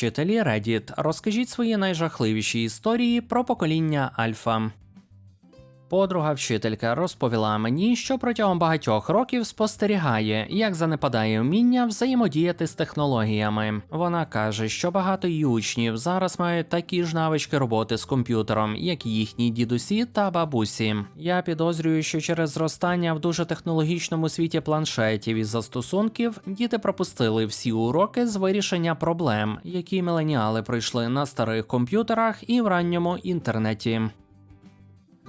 Вчителі Reddit, розкажіть свої найжахливіші історії про покоління Альфа. Подруга вчителька розповіла мені, що протягом багатьох років спостерігає, як занепадає вміння взаємодіяти з технологіями. Вона каже, що багато її учнів зараз мають такі ж навички роботи з комп'ютером, як їхні дідусі та бабусі. Я підозрюю, що через зростання в дуже технологічному світі планшетів і застосунків діти пропустили всі уроки з вирішення проблем, які міленіали пройшли на старих комп'ютерах і в ранньому інтернеті.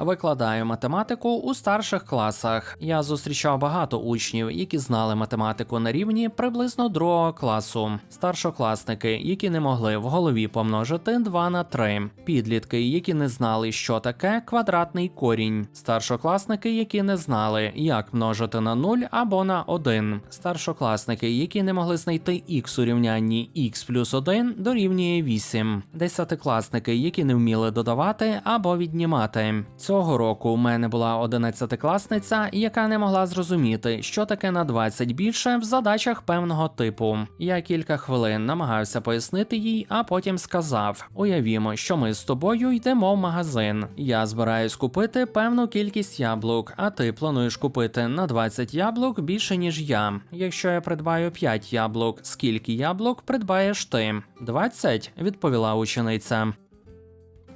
Викладаю математику у старших класах. Я зустрічав багато учнів, які знали математику на рівні приблизно другого класу. Старшокласники, які не могли в голові помножити 2 на 3. Підлітки, які не знали, що таке квадратний корінь. Старшокласники, які не знали, як множити на 0 або на 1. Старшокласники, які не могли знайти х у рівнянні х плюс 1 дорівнює 8. Десятикласники, які не вміли додавати або віднімати. Цього року у мене була одинадцятикласниця, яка не могла зрозуміти, що таке на 20 більше в задачах певного типу. Я кілька хвилин намагався пояснити їй, а потім сказав: Уявімо, що ми з тобою йдемо в магазин. Я збираюсь купити певну кількість яблук, а ти плануєш купити на 20 яблук більше, ніж я. Якщо я придбаю 5 яблук, скільки яблук придбаєш ти? 20, відповіла учениця.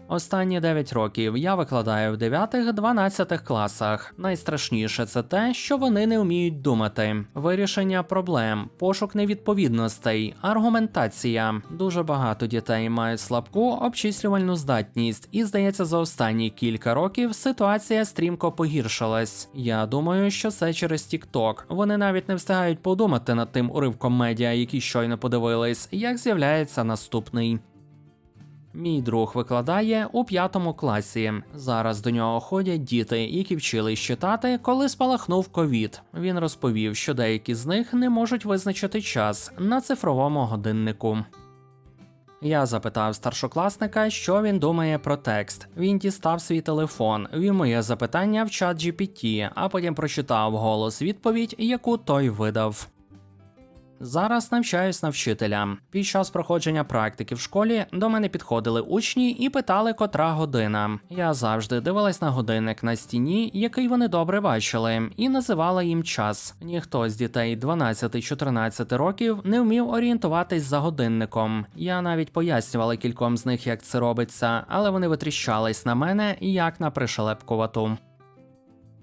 Останні 9 років я викладаю в 9-12 класах. Найстрашніше це те, що вони не вміють думати. Вирішення проблем, пошук невідповідностей, аргументація. Дуже багато дітей мають слабку обчислювальну здатність, і здається, за останні кілька років ситуація стрімко погіршилась. Я думаю, що це через TikTok. Вони навіть не встигають подумати над тим уривком медіа, який щойно подивились, як з'являється наступний. Мій друг викладає у п'ятому класі. Зараз до нього ходять діти, які вчились читати, коли спалахнув ковід. Він розповів, що деякі з них не можуть визначити час на цифровому годиннику. Я запитав старшокласника, що він думає про текст. Він дістав свій телефон, ввів моє запитання в чат GPT, а потім прочитав голос відповідь, яку той видав. Зараз навчаюсь на вчителя. Під час проходження практики в школі до мене підходили учні і питали, котра година. Я завжди дивилась на годинник на стіні, який вони добре бачили, і називала їм час. Ніхто з дітей 12-14 років не вмів орієнтуватись за годинником. Я навіть пояснювала кільком з них, як це робиться, але вони витріщались на мене як на пришелепкувату.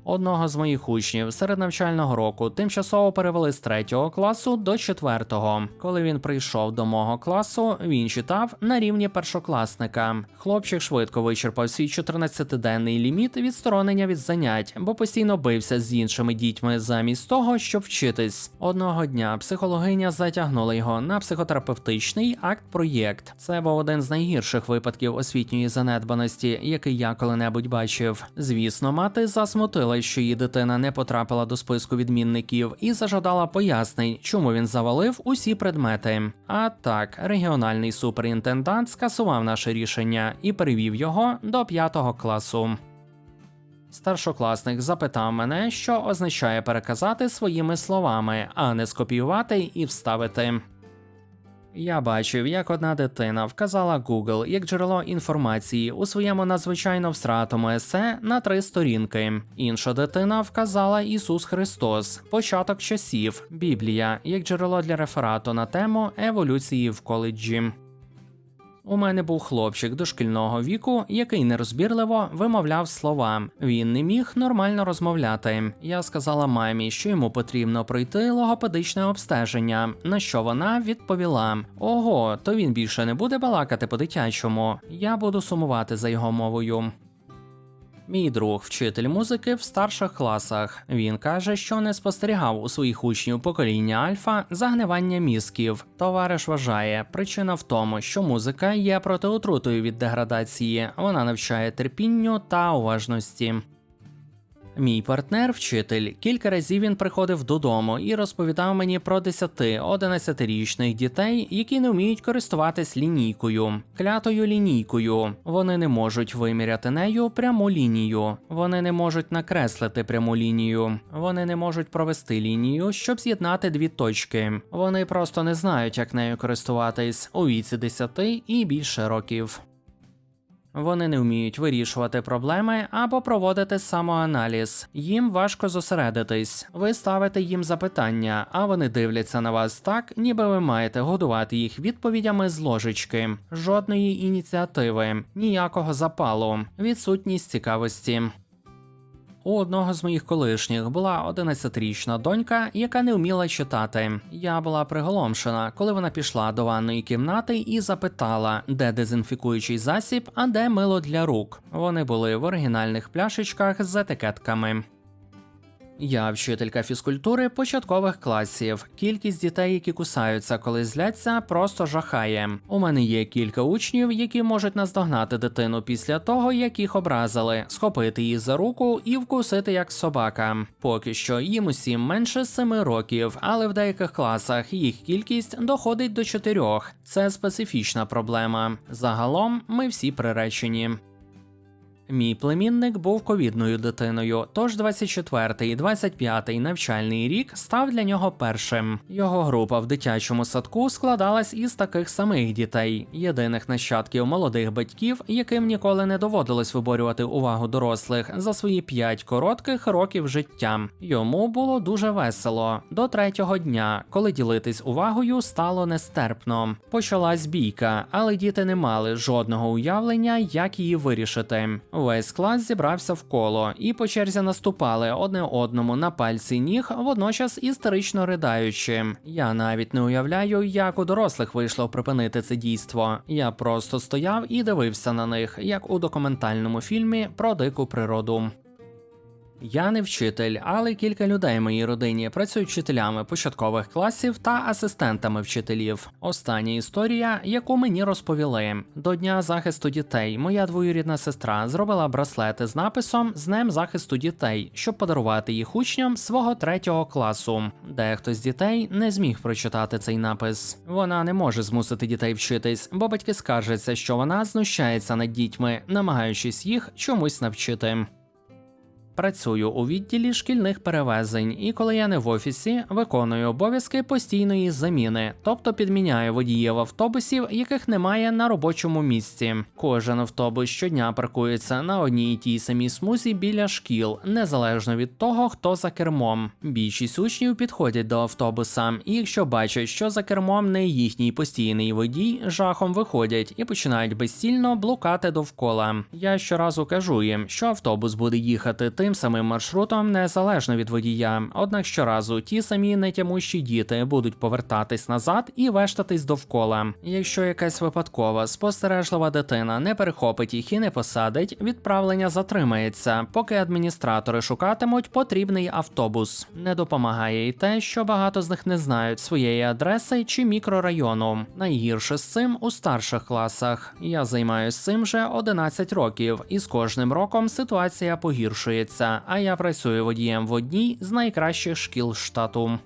Одного з моїх учнів серед навчального року тимчасово перевели з третього класу до четвертого. Коли він прийшов до мого класу, він читав на рівні першокласника. Хлопчик швидко вичерпав свій 14-денний ліміт відсторонення від занять, бо постійно бився з іншими дітьми замість того, щоб вчитись. Одного дня психологиня затягнула його на психотерапевтичний акт-проєкт. Це був один з найгірших випадків освітньої занедбаності, який я коли-небудь бачив. Звісно, мати засмутила що її дитина не потрапила до списку відмінників, і зажадала пояснень, чому він завалив усі предмети. А так, регіональний суперінтендант скасував наше рішення і перевів його до п'ятого класу. Старшокласник запитав мене, що означає переказати своїми словами, а не скопіювати і вставити. Я бачив, як одна дитина вказала Google як джерело інформації у своєму надзвичайно всратому есе на три сторінки. Інша дитина вказала Ісус Христос, початок часів, Біблія як джерело для реферату на тему еволюції в коледжі. У мене був хлопчик дошкільного віку, який нерозбірливо вимовляв слова. Він не міг нормально розмовляти. Я сказала мамі, що йому потрібно пройти логопедичне обстеження. На що вона відповіла: Ого, то він більше не буде балакати по-дитячому. Я буду сумувати за його мовою. Мій друг, вчитель музики в старших класах. Він каже, що не спостерігав у своїх учнів покоління альфа загнивання мізків. Товариш вважає, причина в тому, що музика є протиотрутою від деградації. Вона навчає терпінню та уважності. Мій партнер, вчитель, кілька разів він приходив додому і розповідав мені про 10-11-річних дітей, які не вміють користуватись лінійкою, клятою лінійкою. Вони не можуть виміряти нею пряму лінію. Вони не можуть накреслити пряму лінію. Вони не можуть провести лінію, щоб з'єднати дві точки. Вони просто не знають, як нею користуватись у віці 10 і більше років. Вони не вміють вирішувати проблеми або проводити самоаналіз. Їм важко зосередитись. Ви ставите їм запитання, а вони дивляться на вас так, ніби ви маєте годувати їх відповідями з ложечки. Жодної ініціативи, ніякого запалу, відсутність цікавості. У одного з моїх колишніх була 11-річна донька, яка не вміла читати. Я була приголомшена, коли вона пішла до ванної кімнати і запитала, де дезінфікуючий засіб, а де мило для рук. Вони були в оригінальних пляшечках з етикетками. Я вчителька фізкультури початкових класів. Кількість дітей, які кусаються, коли зляться, просто жахає. У мене є кілька учнів, які можуть наздогнати дитину після того, як їх образили, схопити її за руку і вкусити як собака. Поки що їм усім менше 7 років, але в деяких класах їх кількість доходить до 4. Це специфічна проблема. Загалом ми всі приречені. Мій племінник був ковідною дитиною, тож 24-й і 25-й навчальний рік став для нього першим. Його група в дитячому садку складалась із таких самих дітей, єдиних нащадків молодих батьків, яким ніколи не доводилось виборювати увагу дорослих за свої 5 коротких років життя. Йому було дуже весело до третього дня, коли ділитись увагою стало нестерпно. Почалась бійка, але діти не мали жодного уявлення, як її вирішити. Весь клас зібрався в коло і по черзі наступали одне одному на пальці ніг, водночас істерично ридаючи. Я навіть не уявляю, як у дорослих вийшло припинити це дійство. Я просто стояв і дивився на них, як у документальному фільмі про дику природу. Я не вчитель, але кілька людей в моїй родині працюють вчителями початкових класів та асистентами вчителів. Остання історія, яку мені розповіли. До дня захисту дітей моя двоюрідна сестра зробила браслети з написом з Днем захисту дітей, щоб подарувати їх учням свого третього класу. Дехто з дітей не зміг прочитати цей напис. Вона не може змусити дітей вчитись, бо батьки скаржаться, що вона знущається над дітьми, намагаючись їх чомусь навчити. Працюю у відділі шкільних перевезень, і коли я не в офісі, виконую обов'язки постійної заміни, тобто підміняю водіїв автобусів, яких немає на робочому місці. Кожен автобус щодня паркується на одній і тій самій смузі біля шкіл, незалежно від того, хто за кермом. Більшість учнів підходять до автобуса, і якщо бачать, що за кермом не їхній постійний водій, жахом виходять і починають безцільно блукати довкола. Я щоразу кажу їм, що автобус буде їхати тим самим маршрутом незалежно від водія. Однак щоразу ті самі нетямущі діти будуть повертатись назад і вештатись довкола. Якщо якась випадкова спостережлива дитина не перехопить їх і не посадить, відправлення затримається, поки адміністратори шукатимуть потрібний автобус. Не допомагає і те, що багато з них не знають своєї адреси чи мікрорайону. Найгірше з цим у старших класах. Я займаюся цим вже 11 років, і з кожним роком ситуація погіршується, а я працюю водієм в одній з найкращих шкіл штату.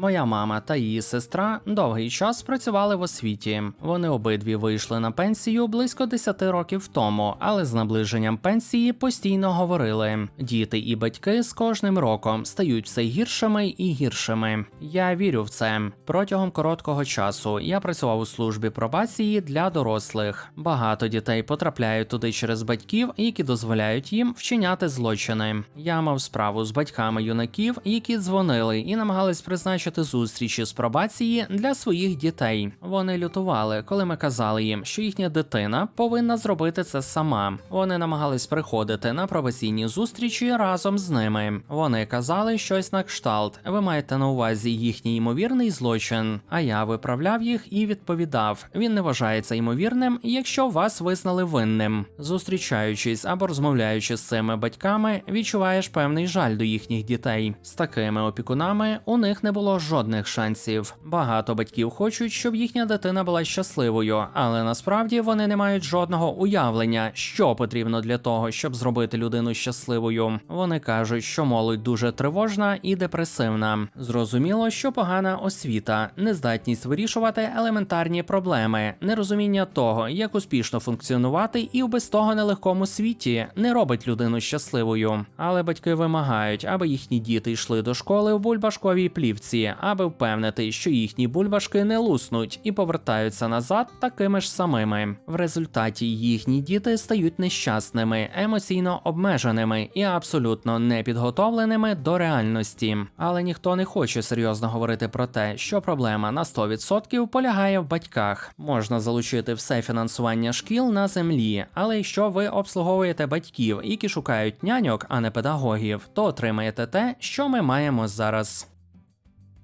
Моя мама та її сестра довгий час працювали в освіті. Вони обидві вийшли на пенсію близько 10 років тому, але з наближенням пенсії постійно говорили: діти і батьки з кожним роком стають все гіршими і гіршими. Я вірю в це. Протягом короткого часу я працював у службі пробації для дорослих. Багато дітей потрапляють туди через батьків, які дозволяють їм вчиняти злочини. Я мав справу з батьками юнаків, які дзвонили і намагались призначити зустрічі з пробації для своїх дітей. Вони лютували, коли ми казали їм, що їхня дитина повинна зробити це сама. Вони намагались приходити на пробаційні зустрічі разом з ними. Вони казали щось на кшталт. Ви маєте на увазі їхній ймовірний злочин. А я виправляв їх і відповідав: він не вважається ймовірним, якщо вас визнали винним. Зустрічаючись або розмовляючи з цими батьками, відчуваєш певний жаль до їхніх дітей. З такими опікунами у них не було жодних шансів. Багато батьків хочуть, щоб їхня дитина була щасливою, але насправді вони не мають жодного уявлення, що потрібно для того, щоб зробити людину щасливою. Вони кажуть, що молодь дуже тривожна і депресивна. Зрозуміло, що погана освіта, нездатність вирішувати елементарні проблеми, нерозуміння того, як успішно функціонувати, і в без того нелегкому світі не робить людину щасливою. Але батьки вимагають, аби їхні діти йшли до школи в бульбашковій плівці, аби впевнити, що їхні бульбашки не луснуть і повертаються назад такими ж самими. В результаті їхні діти стають нещасними, емоційно обмеженими і абсолютно непідготовленими до реальності. Але ніхто не хоче серйозно говорити про те, що проблема на 100% полягає в батьках. Можна залучити все фінансування шкіл на землі, але якщо ви обслуговуєте батьків, які шукають няньок, а не педагогів, то отримаєте те, що ми маємо зараз.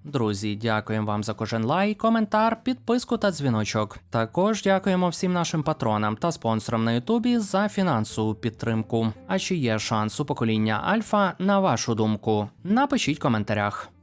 Друзі, дякуємо вам за кожен лайк, коментар, підписку та дзвіночок. Також дякуємо всім нашим патронам та спонсорам на Ютубі за фінансову підтримку. А чи є шанс у покоління Альфа, на вашу думку? Напишіть в коментарях.